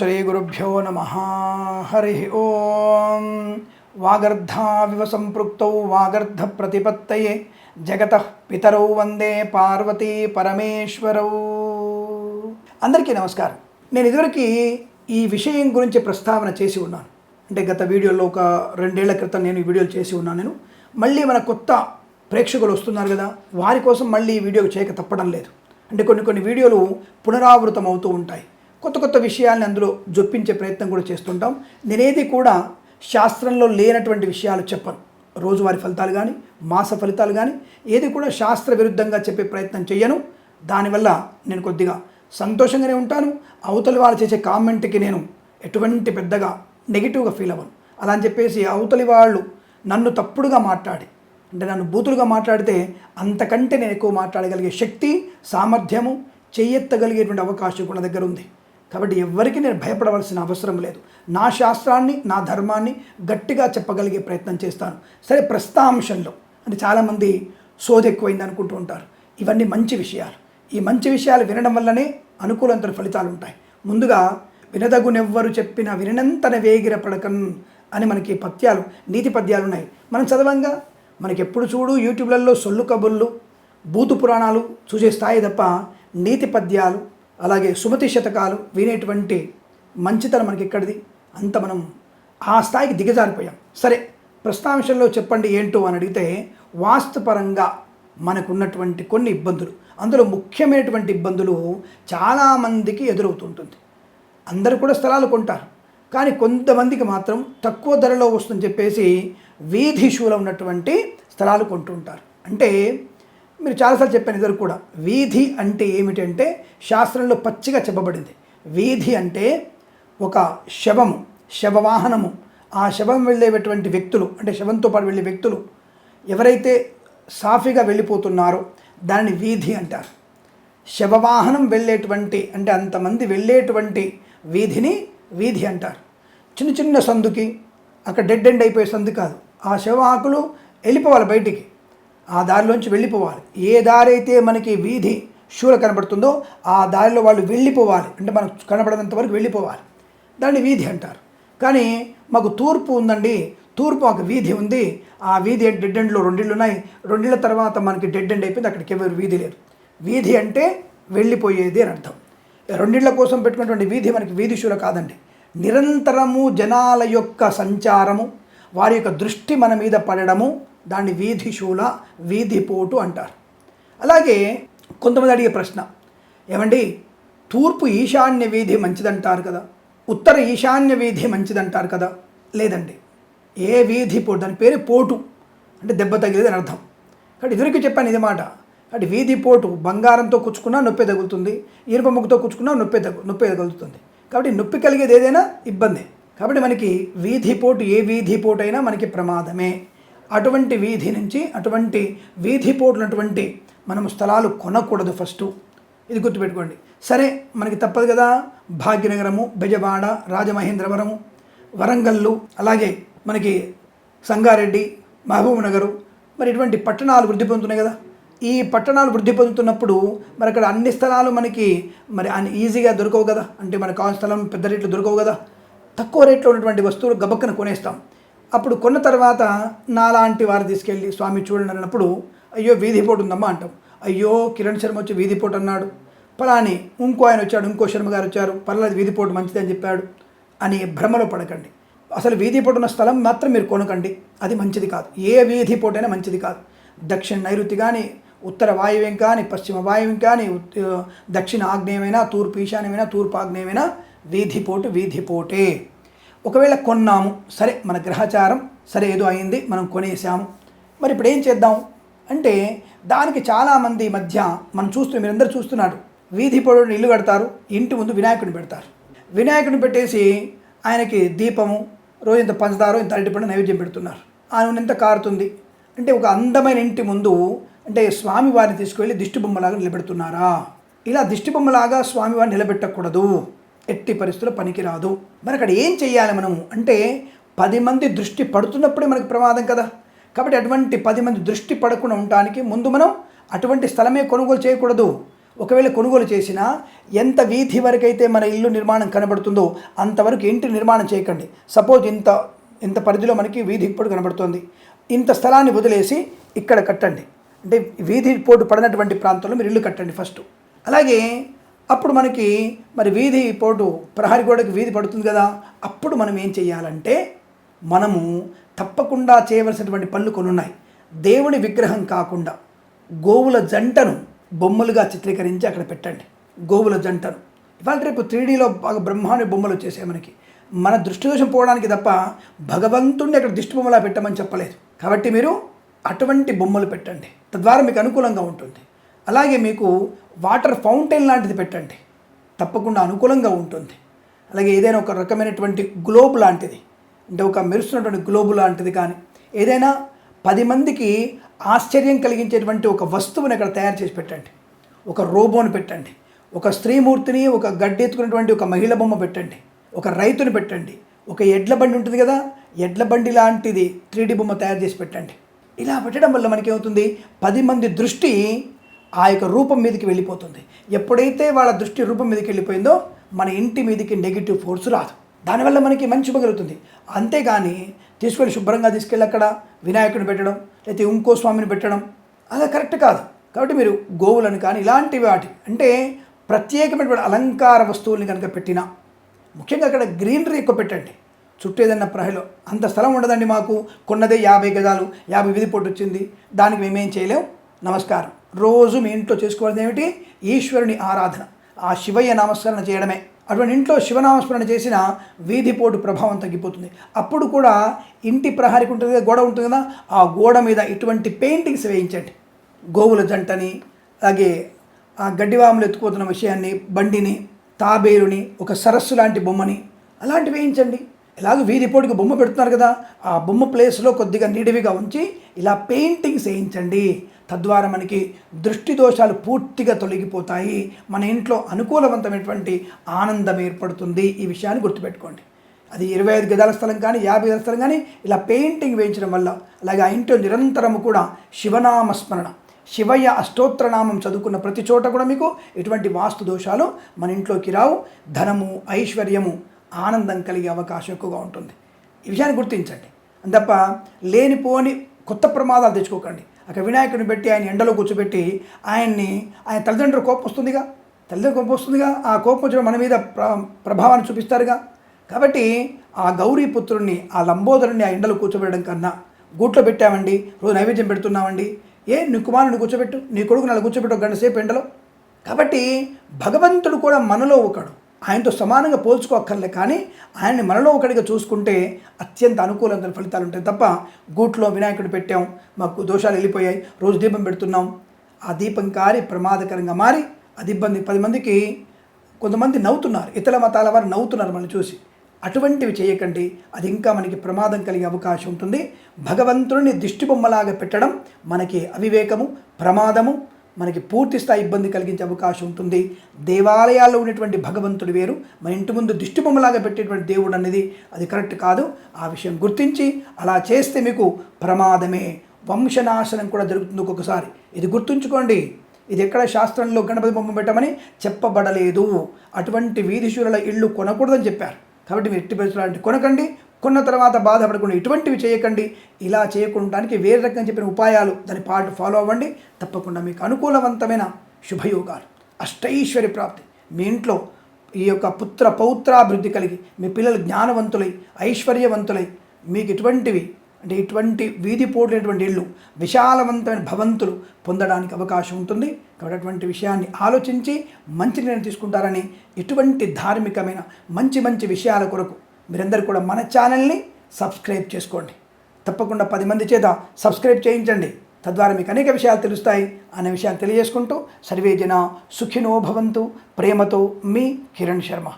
శ్రీ గురుభ్యో నమ హరి ఓం వాగర్ధావివ సంపృక్తౌ వాగర్ధ ప్రతిపత్తయే జగత పితరౌ వందే పార్వతీ పరమేశ్వరౌ అందరికీ నమస్కారం. నేను ఇదివరకు ఈ విషయం గురించి ప్రస్తావన చేసి ఉన్నాను. అంటే గత వీడియోలో ఒక రెండేళ్ళ క్రితం నేను ఈ వీడియోలు చేసి ఉన్నాను. నేను మళ్ళీ మన కొత్త ప్రేక్షకులు వస్తున్నారు కదా వారి కోసం మళ్ళీ ఈ వీడియో చేయక తప్పడం లేదు. అంటే కొన్ని కొన్ని వీడియోలు పునరావృతం అవుతూ ఉంటాయి. కొత్త కొత్త విషయాల్ని అందులో జొప్పించే ప్రయత్నం కూడా చేస్తుంటాం. నేనేది కూడా శాస్త్రంలో లేనటువంటి విషయాలు చెప్పను. రోజువారి ఫలితాలు కానీ మాస ఫలితాలు కానీ ఏది కూడా శాస్త్ర విరుద్ధంగా చెప్పే ప్రయత్నం చేయను దానివల్ల నేను కొద్దిగా సంతోషంగానే ఉంటాను. అవతలి వాళ్ళు చేసే కామెంట్కి నేను ఎటువంటి పెద్దగా నెగిటివ్గా ఫీల్ అవ్వను. అలా అని చెప్పేసి అవతలి వాళ్ళు నన్ను తప్పుడుగా మాట్లాడి అంటే నన్ను బూతులుగా మాట్లాడితే అంతకంటే నేను ఎక్కువ మాట్లాడగలిగే శక్తి సామర్థ్యము చెయ్యెత్తగలిగేటువంటి అవకాశం కూడా దగ్గర ఉంది కాబట్టి ఎవరికి నేను భయపడవలసిన అవసరం లేదు. నా శాస్త్రాన్ని నా ధర్మాన్ని గట్టిగా చెప్పగలిగే ప్రయత్నం చేస్తాను. సరే ప్రస్తాంశంలో అంటే చాలామంది సోది ఎక్కువైంది అనుకుంటూ ఉంటారు. ఇవన్నీ మంచి విషయాలు. ఈ మంచి విషయాలు వినడం వల్లనే అనుకూలంతర ఫలితాలు ఉంటాయి. ముందుగా వినదగునెవ్వరు చెప్పిన వినంతన వేగిర పడకన్ అని మనకి పద్యాలు నీతి పద్యాలు ఉన్నాయి. మనం చదవంగా? మనకి ఎప్పుడు చూడు యూట్యూబ్లలో సొల్లు కబుర్లు బూతు పురాణాలు చూసే స్థాయి తప్ప నీతి పద్యాలు అలాగే సుమతి శతకాలు వినేటువంటి మంచితనం మనకి ఇక్కడిది అంత మనం ఆ స్థాయికి దిగజారిపోయాం. సరే ప్రస్తాంశంలో చెప్పండి ఏంటో అని అడిగితే వాస్తుపరంగా మనకున్నటువంటి కొన్ని ఇబ్బందులు. అందులో ముఖ్యమైనటువంటి ఇబ్బందులు చాలామందికి ఎదురవుతుంటుంది. అందరూ కూడా స్థలాలు కొంటారు. కానీ కొంతమందికి మాత్రం తక్కువ ధరలో వస్తుందని చెప్పేసి వీధి షూలో ఉన్నటువంటి స్థలాలు కొంటుంటారు. అంటే మీరు చాలాసార్లు చెప్పాను ఇద్దరు కూడా. వీధి అంటే ఏమిటంటే శాస్త్రంలో పచ్చిగా చెప్పబడింది. వీధి అంటే ఒక శవము శవవాహనము. ఆ శవం వెళ్ళేటువంటి వ్యక్తులు అంటే శవంతో పాటు వెళ్ళే వ్యక్తులు ఎవరైతే సాఫీగా వెళ్ళిపోతున్నారో దాన్ని వీధి అంటారు. శవవాహనం వెళ్ళేటువంటి అంటే అంతమంది వెళ్ళేటువంటి వీధిని వీధి అంటారు. చిన్న చిన్న సందుకి అక్కడ డెడ్ ఎండ్ అయిపోయే సందు కాదు. ఆ శవాకులు వెళ్ళిపోవాలి బయటికి. ఆ దారిలోంచి వెళ్ళిపోవాలి. ఏ దారి అయితే మనకి వీధి శూల కనబడుతుందో ఆ దారిలో వాళ్ళు వెళ్ళిపోవాలి. అంటే మనకు కనబడినంత వరకు వెళ్ళిపోవాలి. దాన్ని వీధి అంటారు. కానీ మాకు తూర్పు ఉందండి. తూర్పు ఒక వీధి ఉంది. ఆ వీధి డెడ్ ఎండ్లో రెండిళ్ళు ఉన్నాయి. రెండిళ్ళ తర్వాత మనకి డెడ్ ఎండ్ అయిపోయింది. అక్కడికి ఎవరు వీధి లేదు. వీధి అంటే వెళ్ళిపోయేది అని అర్థం. రెండిళ్ళ కోసం పెట్టుకున్నటువంటి వీధి మనకి వీధి శూల కాదండి. నిరంతరము జనాల యొక్క సంచారము వారి యొక్క దృష్టి మన మీద పడడము దాన్ని వీధి శూల వీధి పోటు అంటారు. అలాగే కొంతమంది అడిగే ప్రశ్న ఏమండి తూర్పు ఈశాన్య వీధి మంచిదంటారు కదా ఉత్తర ఈశాన్య వీధి మంచిదంటారు కదా లేదండి ఏ వీధి పోటు దాని పేరు పోటు అంటే దెబ్బ తగిలేదని అర్థం. కాబట్టి ఇదివరకు చెప్పాను ఇది మాట కాబట్టి వీధి పోటు బంగారంతో కుచ్చుకున్నా నొప్పి తగులుతుంది ఇనుప ముగ్గుతో కుచ్చుకున్నా నొప్పి తగు నొప్పి తగులుతుంది. కాబట్టి నొప్పి కలిగేది ఏదైనా ఇబ్బంది. కాబట్టి మనకి వీధి పోటు ఏ వీధి పోటు అయినా మనకి ప్రమాదమే. అటువంటి వీధి నుంచి అటువంటి వీధి పోటునటువంటి మనము స్థలాలు కొనకూడదు ఫస్ట్. ఇది గుర్తుపెట్టుకోండి. సరే మనకి తప్పదు కదా? భాగ్యనగరము బెజవాడ రాజమహేంద్రవరము వరంగల్లు అలాగే మనకి సంగారెడ్డి మహబూబ్ నగరు మరి ఇటువంటి పట్టణాలు వృద్ధి పొందుతున్నాయి కదా? ఈ పట్టణాలు వృద్ధి పొందుతున్నప్పుడు మరి అక్కడ అన్ని స్థలాలు మనకి మరి అన్ని ఈజీగా దొరకవు కదా? అంటే మనకు కావాల్సిన స్థలం పెద్ద రేట్లు దొరకవు కదా? తక్కువ రేట్లో ఉన్నటువంటి వస్తువులు గబక్కన కొనేస్తాం. అప్పుడు కొన్న తర్వాత నాలాంటి వారు తీసుకెళ్ళి స్వామి చూడండి అన్నప్పుడు అయ్యో వీధి పోటు ఉందమ్మా అంటాం. అయ్యో కిరణ్ శర్మ వచ్చి వీధి పోటు అన్నాడు. పలాని ఇంకో ఆయన వచ్చాడు ఇంకో శర్మ గారు వచ్చారు. పర్లేదు వీధి పోటు మంచిది అని చెప్పాడు. అని భ్రమలో పడకండి. అసలు వీధిపోటు ఉన్న స్థలం మాత్రం మీరు కొనకండి. అది మంచిది కాదు. ఏ వీధి పోటైనా మంచిది కాదు. దక్షిణ నైరుతి కానీ ఉత్తర వాయువ్యం కానీ పశ్చిమ వాయువ్యం కానీ దక్షిణ ఆగ్నేయమైనా తూర్పు ఈశాన్యమైనా తూర్పు ఆగ్నేయమైనా వీధిపోటు వీధిపోటే ఒకవేళ కొన్నాము సరే మన గ్రహచారం సరే ఏదో అయింది మనం కొనేసాము మరి ఇప్పుడు ఏం చేద్దాం? అంటే దానికి చాలామంది మధ్య మనం చూస్తూ మీరందరూ చూస్తున్నారు వీధి పొడవుని ఇల్లు కడతారు ఇంటి ముందు వినాయకుడిని పెడతారు. వినాయకుడిని పెట్టేసి ఆయనకి దీపము రోజు ఇంత పంచదారు ఇంత అరటిపండు నైవేద్యం పెడుతున్నారు. ఆ నూనె ఎంత కారుతుంది? అంటే ఒక అందమైన ఇంటి ముందు అంటే స్వామివారిని తీసుకువెళ్ళి దిష్టిబొమ్మలాగా నిలబెడుతున్నారా? ఇలా దిష్టిబొమ్మలాగా స్వామివారిని నిలబెట్టకూడదు. ఎట్టి పరిస్థితుల్లో పనికిరాదు. మరి అక్కడ ఏం చేయాలి మనము? అంటే పది మంది దృష్టి పడుతున్నప్పుడే మనకు ప్రమాదం కదా. కాబట్టి అటువంటి పది మంది దృష్టి పడకుండా ఉండటానికి ముందు మనం అటువంటి స్థలమే కొనుగోలు చేయకూడదు. ఒకవేళ కొనుగోలు చేసినా ఎంత వీధి వరకు అయితే మన ఇల్లు నిర్మాణం కనబడుతుందో అంతవరకు ఇంటి నిర్మాణం చేయకండి. సపోజ్ ఇంత ఇంత పరిధిలో మనకి వీధి ఇప్పుడు కనబడుతుంది. ఇంత స్థలాన్ని వదిలేసి ఇక్కడ కట్టండి. అంటే వీధి పోటు పడినటువంటి ప్రాంతంలో మీరు ఇల్లు కట్టండి ఫస్ట్. అలాగే అప్పుడు మనకి మరి వీధి పోటు ప్రహరీ గోడకి వీధి పడుతుంది కదా. అప్పుడు మనం ఏం చేయాలంటే మనము తప్పకుండా చేయవలసినటువంటి పనులు కొన్ని ఉన్నాయి. దేవుని విగ్రహం కాకుండా గోవుల జంటను బొమ్మలుగా చిత్రీకరించి అక్కడ పెట్టండి. గోవుల జంటను. ఇవాళ రేపు త్రీడీలో బాగా బ్రహ్మాండ బొమ్మలు వచ్చేసాయి మనకి. మన దృష్టి దోషం పోవడానికి తప్ప భగవంతుణ్ణి అక్కడ దిష్టి బొమ్మలా పెట్టమని చెప్పలేదు. కాబట్టి మీరు అటువంటి బొమ్మలు పెట్టండి. తద్వారా మీకు అనుకూలంగా ఉంటుంది. అలాగే మీకు వాటర్ ఫౌంటైన్ లాంటిది పెట్టండి. తప్పకుండా అనుకూలంగా ఉంటుంది. అలాగే ఏదైనా ఒక రకమైనటువంటి గ్లోబ్ లాంటిది అంటే ఒక మెరుస్తున్నటువంటి గ్లోబ్ లాంటిది కానీ ఏదైనా పది మందికి ఆశ్చర్యం కలిగించేటువంటి ఒక వస్తువుని అక్కడ తయారు చేసి పెట్టండి. ఒక రోబోని పెట్టండి. ఒక స్త్రీమూర్తిని ఒక గడ్డి ఎత్తుకున్నటువంటి ఒక మహిళ బొమ్మ పెట్టండి. ఒక రైతుని పెట్టండి. ఒక ఎడ్ల బండి ఉంటుంది కదా ఎడ్ల బండి లాంటిది త్రీడీ బొమ్మ తయారు చేసి పెట్టండి. ఇలా పెట్టడం వల్ల మనకేమవుతుంది? పది మంది దృష్టి ఆ యొక్క రూపం మీదకి వెళ్ళిపోతుంది. ఎప్పుడైతే వాళ్ళ దృష్టి రూపం మీదకి వెళ్ళిపోయిందో మన ఇంటి మీదకి నెగిటివ్ ఫోర్స్ రాదు. దానివల్ల మనకి మంచి పగలుగుతుంది అంతేగాని తీసుకొని శుభ్రంగా తీసుకెళ్ళి అక్కడ వినాయకుడిని పెట్టడం లేకపోతే ఇంకో స్వామిని పెట్టడం అలా కరెక్ట్ కాదు. కాబట్టి మీరు గోవులను కానీ ఇలాంటి వాటి అంటే ప్రత్యేకమైనటువంటి అలంకార వస్తువుల్ని కనుక పెట్టినా ముఖ్యంగా అక్కడ గ్రీనరీ ఎక్కువ పెట్టండి. చుట్టూ ఏదన్నా ప్రహలో అంత స్థలం ఉండదండి మాకు. కొన్నదే యాభై గజాలు యాభై విధి పొట్టు వచ్చింది. దానికి మేమేం చేయలేం. నమస్కారం. రోజు మీ ఇంట్లో చేసుకోవాల్సింది ఏమిటి? ఈశ్వరుని ఆరాధన. ఆ శివయ్య నామస్మరణ చేయడమే. అటువంటి ఇంట్లో శివనామస్మరణ చేసిన వీధిపోటు ప్రభావం తగ్గిపోతుంది. అప్పుడు కూడా ఇంటి ప్రహారికి ఉంటుంది కదా గోడ ఉంటుంది కదా ఆ గోడ మీద ఇటువంటి పెయింటింగ్స్ వేయించండి. గోవుల జంటని అలాగే ఆ గడ్డివాములు ఎత్తుకుపోతున్న విషయాన్ని బండిని తాబేరుని ఒక సరస్సు లాంటి బొమ్మని అలాంటివి వేయించండి. ఇలాగ వీధి పోటీకి బొమ్మ పెడుతున్నారు కదా ఆ బొమ్మ ప్లేస్లో కొద్దిగా నీడివిగా ఉంచి ఇలా పెయింటింగ్స్ వేయించండి. తద్వారా మనకి దృష్టి దోషాలు పూర్తిగా తొలగిపోతాయి. మన ఇంట్లో అనుకూలవంతమైనటువంటి ఆనందం ఏర్పడుతుంది. ఈ విషయాన్ని గుర్తుపెట్టుకోండి. అది ఇరవై ఐదు గదాల స్థలం కానీ యాభై గదాల స్థలం కానీ ఇలా పెయింటింగ్ వేయించడం వల్ల అలాగే ఆ ఇంట్లో నిరంతరము కూడా శివనామస్మరణ శివయ్య అష్టోత్తరనామం చదువుకున్న ప్రతి చోట కూడా మీకు ఎటువంటి వాస్తు దోషాలు మన ఇంట్లోకి రావు. ధనము ఐశ్వర్యము ఆనందం కలిగే అవకాశం ఎక్కువగా ఉంటుంది. ఈ విషయాన్ని గుర్తించండి. తప్ప లేనిపోని కొత్త ప్రమాదాలు తెచ్చుకోకండి. అక్కడ వినాయకుడిని పెట్టి ఆయన ఎండలో కూర్చోబెట్టి ఆయన్ని ఆయన తల్లిదండ్రులు కోపం వస్తుందిగా? తల్లిదండ్రులు కోపం వస్తుందిగా? ఆ కోపం వచ్చిన మన మీద ప్ర ప్రభావాన్ని చూపిస్తారుగా? కాబట్టి ఆ గౌరీపుత్రుడిని ఆ లంబోదరుని ఆ ఎండలో కూర్చోబెట్టడం కన్నా గూట్లో పెట్టామండి రోజు నైవేద్యం పెడుతున్నామండి. ఏ నీ కుమారుని కూర్చోబెట్టు నీ కొడుకు నన్ను కూర్చోబెట్టు గంట సేపు ఎండలో? కాబట్టి భగవంతుడు కూడా మనలో ఒకడు. ఆయనతో సమానంగా పోల్చుకోక్కర్లే కానీ ఆయన్ని మనలో ఒకటిగా చూసుకుంటే అత్యంత అనుకూలంగా ఫలితాలు ఉంటాయి. తప్ప గూట్లో వినాయకుడు పెట్టాం మాకు దోషాలు వెళ్ళిపోయాయి రోజు దీపం పెడుతున్నాం. ఆ దీపం కారి ప్రమాదకరంగా మారి అది ఇబ్బంది. పది మందికి కొంతమంది నవ్వుతున్నారు. ఇతర మతాల వారు నవ్వుతున్నారు మనం చూసి. అటువంటివి చేయకండి. అది ఇంకా మనకి ప్రమాదం కలిగే అవకాశం ఉంటుంది. భగవంతుడిని దిష్టిబొమ్మలాగా పెట్టడం మనకి అవివేకము ప్రమాదము మనకి పూర్తి స్థాయి ఇబ్బంది కలిగించే అవకాశం ఉంటుంది. దేవాలయాల్లో ఉన్నటువంటి భగవంతుడు వేరు. మన ఇంటి ముందు దిష్టిబొమ్మలాగా పెట్టేటువంటి దేవుడు అనేది అది కరెక్ట్ కాదు. ఆ విషయం గుర్తించి అలా చేస్తే మీకు ప్రమాదమే. వంశనాశనం కూడా జరుగుతుంది ఒక్కొక్కసారి. ఇది గుర్తుంచుకోండి. ఇది ఎక్కడ శాస్త్రంలో గణపతి బొమ్మ పెట్టమని చెప్పబడలేదు. అటువంటి వీధిశూరుల ఇళ్ళు కొనకూడదని చెప్పారు. కాబట్టి మీరు ఎట్టి పరిస్థితులు కొనకండి. కొన్న తర్వాత బాధపడకుండా ఇటువంటివి చేయకండి. ఇలా చేయకుండానికి వేరే రకంగా చెప్పిన ఉపాయాలు దాని పాటు ఫాలో అవ్వండి. తప్పకుండా మీకు అనుకూలవంతమైన శుభయోగాలు. అష్టైశ్వర్య ప్రాప్తి. మీ ఇంట్లో ఈ యొక్క పుత్ర పౌత్రాభివృద్ధి కలిగి మీ పిల్లలు జ్ఞానవంతులై ఐశ్వర్యవంతులై మీకు ఇటువంటివి అంటే ఇటువంటి వీధి పోటీనటువంటి ఇళ్ళు విశాలవంతమైన భవంతులు పొందడానికి అవకాశం ఉంటుంది. కాబట్టి అటువంటి విషయాన్ని ఆలోచించి మంచి నిర్ణయం తీసుకుంటారని ఇటువంటి ధార్మికమైన మంచి మంచి విషయాల కొరకు మీరందరూ కూడా మన ఛానల్ని సబ్స్క్రైబ్ చేసుకోండి. తప్పకుండా పది మంది చేత సబ్స్క్రైబ్ చేయించండి. తద్వారా మీకు అనేక విషయాలు తెలుస్తాయి. అనే విషయాలు తెలియజేసుకుంటూ సర్వే జన సుఖినో భవంతు. ప్రేమతో మీ కిరణ్ శర్మ.